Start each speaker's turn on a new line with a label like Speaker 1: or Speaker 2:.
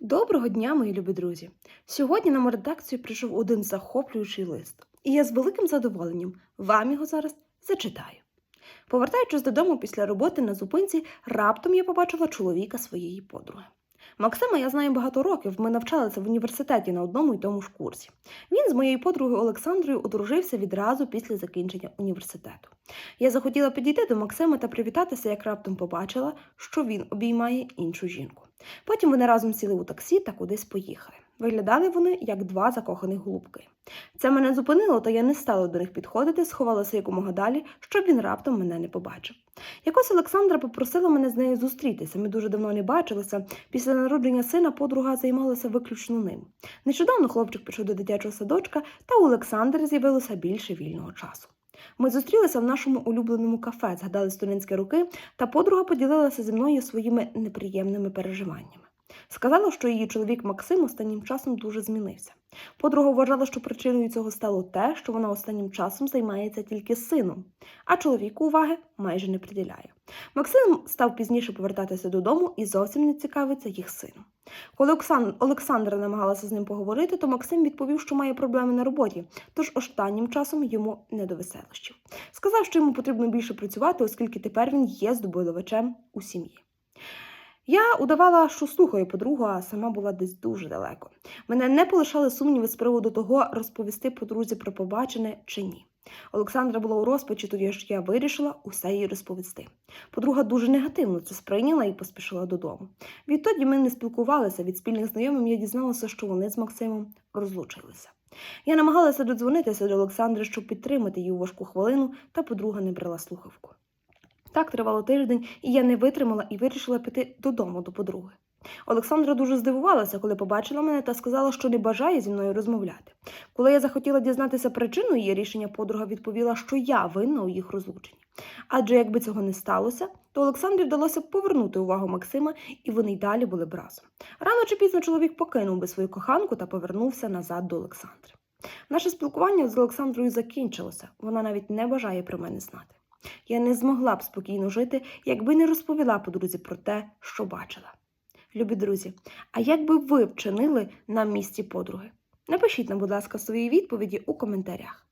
Speaker 1: Доброго дня, мої любі друзі! Сьогодні на мою редакцію прийшов один захоплюючий лист, і я з великим задоволенням вам його зараз зачитаю. Повертаючись додому після роботи на зупинці, раптом я побачила чоловіка своєї подруги. Максима я знаю багато років, ми навчалися в університеті на одному й тому ж курсі. Він з моєю подругою Олександрою одружився відразу після закінчення університету. Я захотіла підійти до Максима та привітатися, як раптом побачила, що він обіймає іншу жінку. Потім вони разом сіли у таксі та кудись поїхали. Виглядали вони як два закоханих голубки. Це мене зупинило, та я не стала до них підходити, сховалася якомога далі, щоб він раптом мене не побачив. Якось Олександра попросила мене з нею зустрітися. Ми дуже давно не бачилися. Після народження сина подруга займалася виключно ним. Нещодавно хлопчик пішов до дитячого садочка, та у Олександри з'явилося більше вільного часу. Ми зустрілися в нашому улюбленому кафе, згадали студентські роки, та подруга поділилася зі мною своїми неприємними переживаннями. Сказала, що її чоловік Максим останнім часом дуже змінився. Подруга вважала, що причиною цього стало те, що вона останнім часом займається тільки сином, а чоловіку уваги майже не приділяє. Максим став пізніше повертатися додому і зовсім не цікавиться їх сином. Коли Олександра намагалася з ним поговорити, то Максим відповів, що має проблеми на роботі, тож останнім часом йому не до веселощів. Сказав, що йому потрібно більше працювати, оскільки тепер він є здобувачем у сім'ї. Я удавала, що слухаю подругу, а сама була десь дуже далеко. Мене не полишали сумніви з приводу того, розповісти подрузі про побачене чи ні. Олександра була у розпачі, тоді ж я вирішила усе їй розповісти. Подруга дуже негативно це сприйняла і поспішила додому. Відтоді ми не спілкувалися. Від спільних знайомих я дізналася, що вони з Максимом розлучилися. Я намагалася додзвонитися до Олександри, щоб підтримати її у важку хвилину, та подруга не брала слухавку. Так тривало тиждень, і я не витримала і вирішила піти додому до подруги. Олександра дуже здивувалася, коли побачила мене та сказала, що не бажає зі мною розмовляти. Коли я захотіла дізнатися причину її рішення, подруга відповіла, що я винна у їх розлученні. Адже якби цього не сталося, то Олександрі вдалося б повернути увагу Максима, і вони й далі були б разом. Рано чи пізно чоловік покинув би свою коханку та повернувся назад до Олександри. Наше спілкування з Олександрою закінчилося, вона навіть не бажає про мене знати. Я не змогла б спокійно жити, якби не розповіла подрузі про те, що бачила. Любі друзі, а як би ви вчинили на місці подруги? Напишіть нам, будь ласка, свої відповіді у коментарях.